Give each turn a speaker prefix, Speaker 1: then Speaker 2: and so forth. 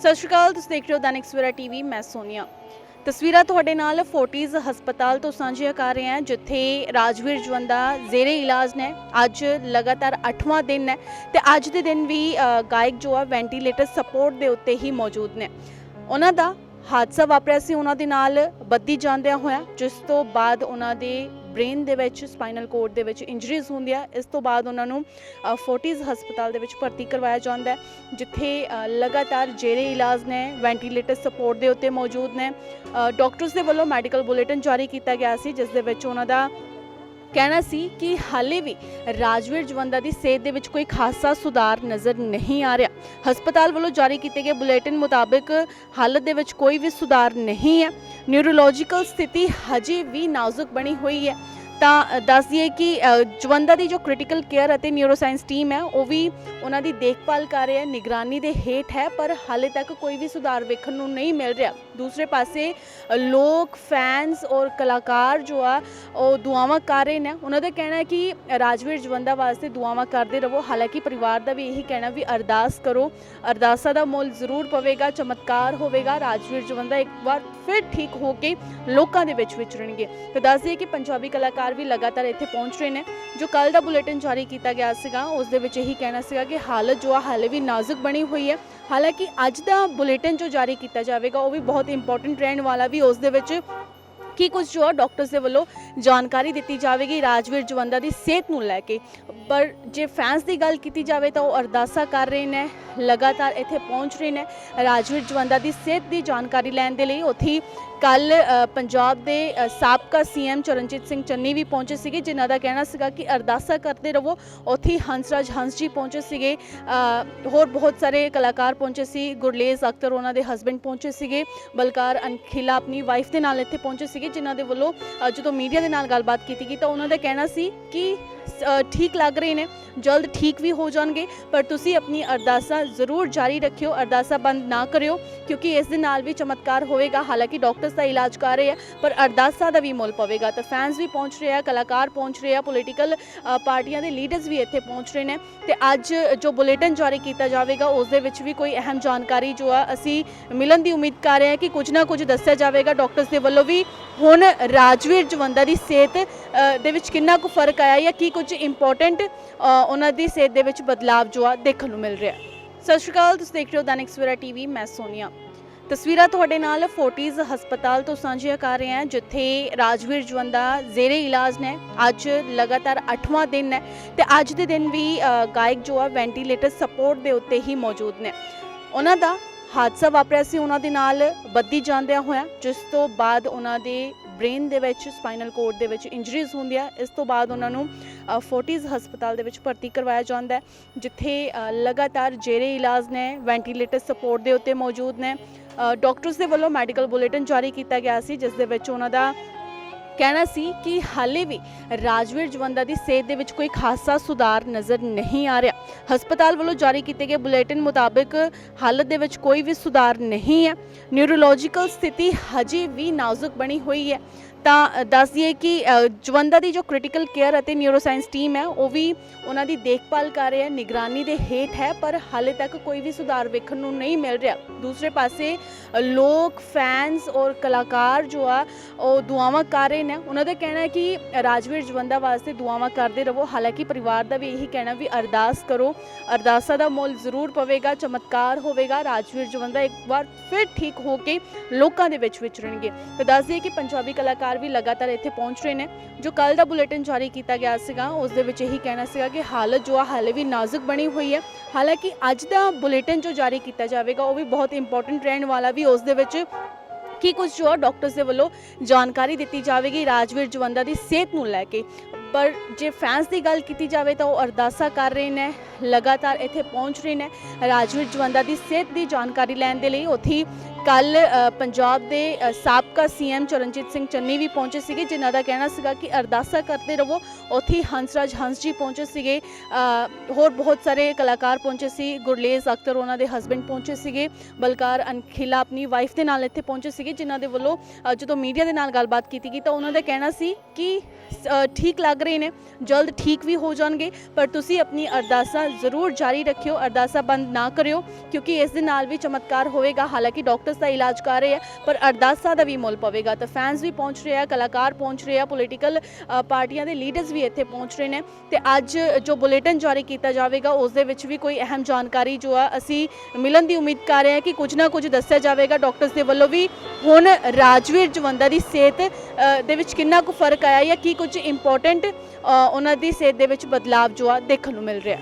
Speaker 1: ਸਤਿ ਸ਼੍ਰੀ ਅਕਾਲ, ਤੁਸੀਂ ਦੇਖ ਰਹੇ ਹੋ ਦੈਨਿਕ ਸਵੇਰਾ ਟੀਵੀ, ਮੈਂ ਸੋਨੀਆ। ਤਸਵੀਰਾਂ ਤੁਹਾਡੇ ਨਾਲ ਫੋਰਟਿਸ ਹਸਪਤਾਲ ਤੋਂ ਸਾਂਝੀਆਂ ਕਰ ਰਹੇ ਹਾਂ, ਜਿੱਥੇ ਰਾਜਵੀਰ ਜਵੰਦਾ ਜ਼ੇਰੇ ਇਲਾਜ ਨੇ। ਅੱਜ ਲਗਾਤਾਰ 8ਵਾਂ ਦਿਨ ਹੈ ਤੇ ਅੱਜ ਦੇ ਦਿਨ ਵੀ ਗਾਇਕ ਜੋ ਆ, ਵੈਂਟੀਲੇਟਰ ਸਪੋਰਟ ਦੇ ਉੱਤੇ ਹੀ ਮੌਜੂਦ ਨੇ। ਉਹਨਾਂ ਦਾ ਹਾਦਸਾ ਵਾਪਰਿਆ ਸੀ, ਉਹਨਾਂ ਦੇ ਨਾਲ ਬੱਦੀ ਜਾਂਦਿਆਂ ਹੋਇਆ, ਜਿਸ ਤੋਂ ਬਾਅਦ ਉਹਨਾਂ ਦੇ ਬ੍ਰੇਨ ਦੇ ਵਿੱਚ ਸਪਾਈਨਲ ਕੋਰਡ ਦੇ ਵਿੱਚ ਇੰਜਰੀਜ਼ ਹੁੰਦੀਆਂ। ਇਸ ਤੋਂ ਬਾਅਦ ਉਹਨਾਂ ਨੂੰ ਅ, ਫੋਰਟਿਸ ਹਸਪਤਾਲ ਦੇ ਵਿੱਚ ਭਰਤੀ ਕਰਵਾਇਆ ਜਾਂਦਾ ਹੈ ਜਿੱਥੇ ਲਗਾਤਾਰ ਜੇਰੇ ਇਲਾਜ ਨੇ ਵੈਂਟੀਲੇਟਰ ਸਪੋਰਟ ਦੇ ਉੱਤੇ ਮੌਜੂਦ ਨੇ। ਅ, ਡਾਕਟਰਸ ਦੇ ਵੱਲੋਂ ਮੈਡੀਕਲ ਬੁਲੇਟਿਨ ਜਾਰੀ ਕੀਤਾ ਗਿਆ ਸੀ ਜਿਸ ਦੇ ਵਿੱਚ ਉਹਨਾਂ ਦਾ ਕਹਿਣਾ ਸੀ ਕਿ ਹਾਲੇ ਵੀ ਰਾਜਵੀਰ ਜਵੰਦਾ ਦੀ ਸਿਹਤ ਦੇ ਵਿੱਚ ਕੋਈ ਖਾਸਾ ਸੁਧਾਰ ਨਜ਼ਰ ਨਹੀਂ ਆ ਰਿਹਾ। ਹਸਪਤਾਲ ਵੱਲੋਂ ਜਾਰੀ ਕੀਤੇ ਗਏ ਬੁਲੇਟਿਨ ਮੁਤਾਬਕ ਹਾਲਤ ਦੇ ਵਿੱਚ ਕੋਈ ਵੀ ਸੁਧਾਰ ਨਹੀਂ ਹੈ। ਨਿਊਰੋਲੋਜੀਕਲ ਸਥਿਤੀ ਹਜੇ ਵੀ ਨਾਜ਼ੁਕ ਬਣੀ ਹੋਈ ਹੈ। ਤਾਂ ਅ, ਦੱਸ ਦਈਏ ਕਿ ਅ, ਜਵੰਦਾ ਦੀ ਜੋ ਕ੍ਰਿਟੀਕਲ ਕੇਅਰ ਅਤੇ ਨਿਊਰੋਸਾਇੰਸ ਟੀਮ ਹੈ ਉਹ ਵੀ ਉਹਨਾਂ ਦੀ ਦੇਖਭਾਲ ਕਰ ਰਹੀ ਹੈ ਨਿਗਰਾਨੀ ਦੇ ਹੇਠ ਹੈ ਪਰ ਹਾਲੇ ਤੱਕ ਕੋਈ ਵੀ ਸੁਧਾਰ ਵੇਖਣ ਨੂੰ ਨਹੀਂ ਮਿਲ ਰਿਹਾ। ਦੂਸਰੇ ਪਾਸੇ ਲੋਕ ਫੈਨਸ ਔਰ ਕਲਾਕਾਰ ਜੋ ਆ ਉਹ ਦੁਆਵਾਂ ਕਰ ਰਹੇ ਨੇ। ਉਹਨਾਂ ਦਾ ਕਹਿਣਾ ਹੈ ਕਿ ਰਾਜਵੀਰ ਜਵੰਦਾ ਵਾਸਤੇ ਦੁਆਵਾਂ ਕਰਦੇ ਰਹੋ। ਹਾਲਾਂਕਿ ਪਰਿਵਾਰ ਦਾ ਵੀ ਇਹੀ ਕਹਿਣਾ ਵੀ ਅਰਦਾਸ ਕਰੋ। ਅਰਦਾਸਾਂ ਦਾ ਮੁੱਲ ਜ਼ਰੂਰ ਪਵੇਗਾ ਚਮਤਕਾਰ ਹੋਵੇਗਾ। ਰਾਜਵੀਰ ਜਵੰਦਾ ਇੱਕ ਵਾਰ ਫਿਰ ਠੀਕ ਹੋ ਕੇ ਲੋਕਾਂ ਦੇ ਵਿੱਚ ਵਿਚਰਨਗੇ। ਤੇ ਦੱਸ ਦਈਏ ਕਿ ਪੰਜਾਬੀ ਕਲਾਕਾਰ ਵੀ ਲਗਾਤਾਰ ਇੱਥੇ ਪਹੁੰਚ ਰਹੇ ਨੇ। ਜੋ ਕੱਲ ਦਾ ਬੁਲੇਟਿਨ ਜਾਰੀ ਕੀਤਾ ਗਿਆ ਸੀਗਾ, ਉਸ ਦੇ ਵਿੱਚ ਇਹੀ ਕਹਿਣਾ ਸੀਗਾ ਕਿ ਹਾਲਤ ਜੋ ਆ, ਹਾਲੇ ਵੀ ਨਾਜ਼ੁਕ ਬਣੀ ਹੋਈ ਹੈ। ਹਾਲਾਂਕਿ ਅੱਜ ਦਾ ਬੁਲੇਟਿਨ ਜੋ ਜਾਰੀ ਕੀਤਾ ਜਾਵੇਗਾ, ਉਹ ਵੀ ਬਹੁਤ ਇੰਪੋਰਟੈਂਟ ਰਹਿਣ ਵਾਲਾ ਵੀ ਉਸ ਦੇ ਵਿੱਚ ਕੀ ਕੁਝ ਜੋ ਆ ਡਾਕਟਰਸ ਦੇ ਵੱਲੋਂ ਜਾਣਕਾਰੀ ਦਿੱਤੀ ਜਾਵੇਗੀ। ਰਾਜਵੀਰ ਜਵੰਦਾ ਦੀ ਸਿਹਤ ਨੂੰ ਲੈ ਕੇ। ਪਰ ਜੇ ਫੈਨਸ ਦੀ ਗੱਲ ਕੀਤੀ ਜਾਵੇ ਤਾਂ ਉਹ ਅਰਦਾਸਾ ਕਰ ਰਹੇ ਨੇ ਲਗਾਤਾਰ ਇੱਥੇ ਪਹੁੰਚ ਰਹੇ ਨੇ। ਰਾਜਵੀਰ ਜਵੰਦਾ ਦੀ ਸਿਹਤ ਦੀ ਜਾਣਕਾਰੀ ਲੈਣ ਦੇ ਲਈ ਉੱਥੇ ਕੱਲ ਪੰਜਾਬ ਦੇ ਅ, ਸਾਬਕਾ ਸੀਐਮ ਚਰਨਜੀਤ ਸਿੰਘ ਚੰਨੀ ਵੀ ਪਹੁੰਚੇ ਸੀਗੇ ਜਿਨ੍ਹਾਂ ਦਾ ਕਹਿਣਾ ਸੀਗਾ ਕਿ ਅਰਦਾਸਾ ਕਰਦੇ ਰਹੋ। ਉੱਥੇ ਹੰਸਰਾਜ ਹੰਸ ਜੀ ਪਹੁੰਚੇ ਸੀਗੇ ਹੋਰ ਬਹੁਤ ਸਾਰੇ ਕਲਾਕਾਰ ਪਹੁੰਚੇ ਸੀ ਗੁਰਲੇਜ਼ ਅਖਤਰ ਉਹਨਾਂ ਦੇ ਹਸਬੰਡ ਪਹੁੰਚੇ ਸੀਗੇ ਬਲਕਾਰ ਅਨਖਿਲਾ ਆਪਣੀ ਵਾਈਫ ਦੇ ਨਾਲ ਇੱਥੇ ਪਹੁੰਚੇ ਸੀਗੇ ਜਿਨ੍ਹਾਂ ਦੇ ਵੱਲੋਂ ਜਦੋਂ ਮੀਡੀਆ ਦੇ ਨਾਲ ਗੱਲਬਾਤ ਕੀਤੀ ਗਈ ਤਾਂ ਉਹਨਾਂ ਦਾ ਕਹਿਣਾ ਸੀ ਕਿ ਠੀਕ ਲੱਗ ਰਹੇ ਨੇ ਜਲਦ ਠੀਕ ਵੀ ਹੋ ਜਾਣਗੇ ਪਰ ਤੁਸੀਂ ਆਪਣੀ ਅਰਦਾਸਾਂ ਜ਼ਰੂਰ ਜਾਰੀ ਰੱਖਿਓ ਅਰਦਾਸਾਂ ਬੰਦ ਨਾ ਕਰਿਓ ਕਿਉਂਕਿ ਇਸ ਦੇ ਨਾਲ ਵੀ ਚਮਤਕਾਰ ਹੋਵੇਗਾ ਹਾਲਾਂਕਿ ਡਾਕਟਰਸ ਦਾ ਇਲਾਜ ਕਰ ਰਹੇ ਆ ਪਰ ਅਰਦਾਸਾਂ ਦਾ ਵੀ ਮੁੱਲ ਪਵੇਗਾ ਤਾਂ ਫੈਨਸ ਵੀ ਪਹੁੰਚ ਰਹੇ ਆ ਕਲਾਕਾਰ ਪਹੁੰਚ ਰਹੇ ਆ ਪੋਲੀਟੀਕਲ ਪਾਰਟੀਆਂ ਦੇ ਲੀਡਰਸ ਵੀ ਇੱਥੇ ਪਹੁੰਚ ਰਹੇ ਨੇ ਤੇ ਅੱਜ ਜੋ ਬੁਲੇਟਿਨ ਜਾਰੀ ਕੀਤਾ ਜਾਵੇਗਾ ਉਸ ਦੇ ਵਿੱਚ ਵੀ ਕੋਈ ਅਹਿਮ ਜਾਣਕਾਰੀ ਜੋ ਆ ਅਸੀਂ ਮਿਲਣ ਦੀ ਉਮੀਦ ਕਰ ਰਹੇ ਹਾਂ ਕਿ ਕੁਝ ਨਾ ਕੁਝ ਦੱਸਿਆ ਜਾਵੇਗਾ ਡਾਕਟਰਸ ਦੇ ਵੱਲੋਂ ਵੀ ਹੁਣ ਰਾਜਵੀਰ ਜਵੰਦਾ ਦੀ ਸਿਹਤ ਦੇ ਵਿੱਚ ਕਿੰਨਾ ਕੁ ਫ਼ਰਕ ਆਇਆ ਜਾਂ ਕੀ ਕੁਝ ਇੰਪੋਰਟੈਂਟ ਉਹਨਾਂ ਦੀ ਸਿਹਤ ਦੇ ਵਿੱਚ ਬਦਲਾਅ ਜੋ ਆ ਦੇਖਣ ਨੂੰ ਮਿਲ ਰਿਹਾ ਸਤਿ ਸ਼੍ਰੀ ਅਕਾਲ, ਤੁਸੀਂ ਦੇਖ ਰਹੇ ਹੋ ਦੈਨਿਕ ਸਵੇਰਾ ਟੀਵੀ ਮੈਂ ਸੋਨੀਆ। ਤਸਵੀਰਾਂ ਤੁਹਾਡੇ ਨਾਲ ਫੋਰਟੀਜ਼ ਹਸਪਤਾਲ ਤੋਂ ਸਾਂਝੀਆਂ ਕਰ ਰਹੇ ਹਾਂ, ਜਿੱਥੇ ਰਾਜਵੀਰ ਜਵੰਦਾ ਜ਼ੇਰੇ ਇਲਾਜ ਨੇ। ਅੱਜ ਲਗਾਤਾਰ 8ਵਾਂ ਦਿਨ ਹੈ ਤੇ ਅੱਜ ਦੇ ਦਿਨ ਵੀ ਗਾਇਕ ਜੋ ਆ ਵੈਂਟੀਲੇਟਰ ਸਪੋਰਟ ਦੇ ਉੱਤੇ ਹੀ ਮੌਜੂਦ ਨੇ। ਉਹਨਾਂ ਦਾ ਹਾਦਸਾ ਵਾਪਰਿਆ ਸੀ, ਉਹਨਾਂ ਦੇ ਨਾਲ ਬੱਦੀ ਜਾਂਦਿਆਂ ਹੋਇਆ, ਜਿਸ ਤੋਂ ਬਾਅਦ ਉਹਨਾਂ ਦੇ ਬ੍ਰੇਨ ਦੇ ਵਿੱਚ, ਸਪਾਈਨਲ ਕੋਰਡ ਦੇ ਵਿੱਚ ਇੰਜਰੀਜ਼ ਹੁੰਦੀਆਂ। ਇਸ ਤੋਂ ਬਾਅਦ ਉਹਨਾਂ ਨੂੰ ਫੋਰਟਿਸ ਹਸਪਤਾਲ ਦੇ ਵਿੱਚ ਭਰਤੀ ਕਰਵਾਇਆ ਜਾਂਦਾ ਹੈ ਜਿੱਥੇ ਲਗਾਤਾਰ ਜੇਰੇ ਇਲਾਜ ਨੇ ਵੈਂਟੀਲੇਟਰ ਸਪੋਰਟ ਦੇ ਉੱਤੇ ਮੌਜੂਦ ਨੇ। ਅ, ਡਾਕਟਰਸ ਦੇ ਵੱਲੋਂ ਮੈਡੀਕਲ ਬੁਲੇਟਿਨ ਜਾਰੀ ਕੀਤਾ ਗਿਆ ਸੀ ਜਿਸ ਦੇ ਵਿੱਚ ਉਹਨਾਂ ਦਾ ਕਹਿਣਾ ਸੀ ਕਿ ਹਾਲੇ ਵੀ ਰਾਜਵੀਰ ਜਵੰਦਾ ਦੀ ਸਿਹਤ ਦੇ ਵਿੱਚ ਕੋਈ ਖਾਸਾ ਸੁਧਾਰ ਨਜ਼ਰ ਨਹੀਂ ਆ ਰਿਹਾ। ਹਸਪਤਾਲ ਵੱਲੋਂ ਜਾਰੀ ਕੀਤੇ ਗਏ ਬੁਲੇਟਿਨ ਮੁਤਾਬਕ ਹਾਲਤ ਦੇ ਵਿੱਚ ਕੋਈ ਵੀ ਸੁਧਾਰ ਨਹੀਂ ਹੈ। ਨਿਊਰੋਲੋਜੀਕਲ ਸਥਿਤੀ ਹਜੇ ਵੀ ਨਾਜ਼ੁਕ ਬਣੀ ਹੋਈ ਹੈ। ਤਾਂ ਅ, ਦੱਸ ਦਈਏ ਕਿ ਜਵੰਦਾ ਦੀ ਜੋ ਕ੍ਰਿਟੀਕਲ ਕੇਅਰ ਅਤੇ ਨਿਊਰੋਸਾਇੰਸ ਟੀਮ ਹੈ ਉਹ ਵੀ ਉਹਨਾਂ ਦੀ ਦੇਖਭਾਲ ਕਰ ਰਹੀ ਹੈ ਨਿਗਰਾਨੀ ਦੇ ਹੇਠ ਹੈ ਪਰ ਹਾਲੇ ਤੱਕ ਕੋਈ ਵੀ ਸੁਧਾਰ ਵੇਖਣ ਨੂੰ ਨਹੀਂ ਮਿਲ ਰਿਹਾ। ਦੂਸਰੇ ਪਾਸੇ ਲੋਕ ਫੈਨਸ ਔਰ ਕਲਾਕਾਰ ਜੋ ਆ ਉਹ ਦੁਆਵਾਂ ਕਰ ਰਹੇ ਨੇ ਉਹਨਾਂ ਦਾ ਕਹਿਣਾ ਹੈ ਕਿ ਰਾਜਵੀਰ ਜਵੰਦਾ ਵਾਸਤੇ ਦੁਆਵਾਂ ਕਰਦੇ ਰਹੋ। ਹਾਲਾਂਕਿ ਪਰਿਵਾਰ ਦਾ ਵੀ ਇਹੀ ਕਹਿਣਾ ਵੀ ਅਰਦਾਸ ਕਰੋ। ਅਰਦਾਸਾਂ ਦਾ ਮੁੱਲ ਜ਼ਰੂਰ ਪਵੇਗਾ, ਚਮਤਕਾਰ ਹੋਵੇਗਾ। ਰਾਜਵੀਰ ਜਵੰਦਾ ਇੱਕ ਵਾਰ ਫਿਰ ਠੀਕ ਹੋ ਕੇ ਲੋਕਾਂ ਦੇ ਵਿੱਚ ਵਿਚਰਨਗੇ। ਤੇ ਦੱਸ ਦਈਏ ਕਿ ਪੰਜਾਬੀ ਕਲਾਕਾਰ ਵੀ ਲਗਾਤਾਰ ਇੱਥੇ ਪਹੁੰਚ ਰਹੇ ਨੇ। ਜੋ ਕੱਲ ਦਾ ਬੁਲੇਟਿਨ ਜਾਰੀ ਕੀਤਾ ਗਿਆ ਸੀਗਾ, ਉਸ ਦੇ ਵਿੱਚ ਇਹੀ ਕਹਿਣਾ ਸੀਗਾ ਕਿ ਹਾਲਤ ਜੋ ਆ, ਹਾਲੇ ਵੀ ਨਾਜ਼ੁਕ ਬਣੀ ਹੋਈ ਹੈ। ਹਾਲਾਂਕਿ ਅੱਜ ਦਾ ਬੁਲੇਟਿਨ ਜੋ ਜਾਰੀ ਕੀਤਾ ਜਾਵੇਗਾ, ਉਹ ਵੀ ਬਹੁਤ ਇੰਪੋਰਟੈਂਟ ਰਹਿਣ ਵਾਲਾ ਵੀ ਉਸ ਦੇ ਵਿੱਚ ਕੀ ਕੁਝ ਜੋ ਆ ਡਾਕਟਰਸ ਦੇ ਵੱਲੋਂ ਜਾਣਕਾਰੀ ਦਿੱਤੀ ਜਾਵੇਗੀ, ਰਾਜਵੀਰ ਜਵੰਦਾ ਦੀ ਸਿਹਤ ਨੂੰ ਲੈ ਕੇ। ਪਰ ਜੇ ਫੈਨਸ ਦੀ ਗੱਲ ਕੀਤੀ ਜਾਵੇ ਤਾਂ ਉਹ ਅਰਦਾਸਾ ਕਰ ਰਹੇ ਨੇ, ਲਗਾਤਾਰ ਇੱਥੇ ਪਹੁੰਚ ਰਹੇ ਨੇ। ਰਾਜਵੀਰ ਜਵੰਦਾ ਦੀ ਸਿਹਤ ਦੀ ਜਾਣਕਾਰੀ ਲੈਣ ਦੇ ਲਈ ਉੱਥੇ ਕੱਲ ਪੰਜਾਬ ਦੇ ਅ, ਸਾਬਕਾ ਸੀਐਮ ਚਰਨਜੀਤ ਸਿੰਘ ਚੰਨੀ ਵੀ ਪਹੁੰਚੇ ਸੀਗੇ ਜਿਨ੍ਹਾਂ ਦਾ ਕਹਿਣਾ ਸੀਗਾ ਕਿ ਅਰਦਾਸਾ ਕਰਦੇ ਰਹੋ ਉੱਥੇ ਹੀ ਹੰਸਰਾਜ ਹੰਸ ਜੀ ਪਹੁੰਚੇ ਸੀਗੇ। ਹੋਰ ਬਹੁਤ ਸਾਰੇ ਕਲਾਕਾਰ ਪਹੁੰਚੇ ਸੀ। ਗੁਰਲੇਜ਼ ਅਖਤਰ ਉਹਨਾਂ ਦੇ ਹਸਬੰਡ ਪਹੁੰਚੇ ਸੀਗੇ। ਬਲਕਾਰ ਅਨਖਿਲਾ ਆਪਣੀ ਵਾਈਫ ਦੇ ਨਾਲ ਇੱਥੇ ਪਹੁੰਚੇ ਸੀਗੇ ਜਿਨ੍ਹਾਂ ਦੇ ਵੱਲੋਂ ਜਦੋਂ ਮੀਡੀਆ ਦੇ ਨਾਲ ਗੱਲਬਾਤ ਕੀਤੀ ਗਈ ਤਾਂ ਉਹਨਾਂ ਦਾ ਕਹਿਣਾ ਸੀ ਕਿ ਠੀਕ ਲੱਗ ਰਹੇ ਨੇ ਜਲਦ ਠੀਕ ਵੀ ਹੋ ਜਾਣਗੇ ਪਰ ਤੁਸੀਂ ਆਪਣੀ ਅਰਦਾਸਾਂ ਜ਼ਰੂਰ ਜਾਰੀ ਰੱਖਿਓ ਅਰਦਾਸਾਂ ਬੰਦ ਨਾ ਕਰਿਓ ਕਿਉਂਕਿ ਇਸ ਦੇ ਨਾਲ ਵੀ ਚਮਤਕਾਰ ਹੋਵੇਗਾ। ਹਾਲਾਂਕਿ ਡਾਕਟਰਸ ਦਾ ਇਲਾਜ ਕਰ ਰਹੇ ਆ, ਪਰ ਅਰਦਾਸਾਂ ਦਾ ਵੀ ਮੁੱਲ ਪਵੇਗਾ। ਤਾਂ ਫੈਨਸ ਵੀ ਪਹੁੰਚ ਰਹੇ ਆ, ਕਲਾਕਾਰ ਪਹੁੰਚ ਰਹੇ ਆ ਪੋਲੀਟੀਕਲ ਪਾਰਟੀਆਂ ਦੇ ਲੀਡਰਸ ਵੀ ਇੱਥੇ ਪਹੁੰਚ ਰਹੇ ਨੇ। ਤੇ ਅੱਜ ਜੋ ਬੁਲੇਟਿਨ ਜਾਰੀ ਕੀਤਾ ਜਾਵੇਗਾ, ਉਸ ਦੇ ਵਿੱਚ ਵੀ ਕੋਈ ਅਹਿਮ ਜਾਣਕਾਰੀ ਜੋ ਆ, ਅਸੀਂ ਮਿਲਣ ਦੀ ਉਮੀਦ ਕਰ ਰਹੇ ਹਾਂ ਕਿ ਕੁਝ ਨਾ ਕੁਝ ਦੱਸਿਆ ਜਾਵੇਗਾ। ਡਾਕਟਰਸ ਦੇ ਵੱਲੋਂ ਵੀ ਹੁਣ ਰਾਜਵੀਰ ਜਵੰਦਾ ਦੀ ਸਿਹਤ ਦੇ ਵਿੱਚ ਕਿੰਨਾ ਕੁ ਫ਼ਰਕ ਆਇਆ ਜਾਂ ਕੀ ਕੁਝ ਇੰਪੋਰਟੈਂਟ ਉਹਨਾਂ ਦੀ ਸਿਹਤ ਦੇ ਵਿੱਚ ਬਦਲਾਅ ਜੋ ਆ, ਦੇਖਣ ਨੂੰ ਮਿਲ ਰਿਹਾ।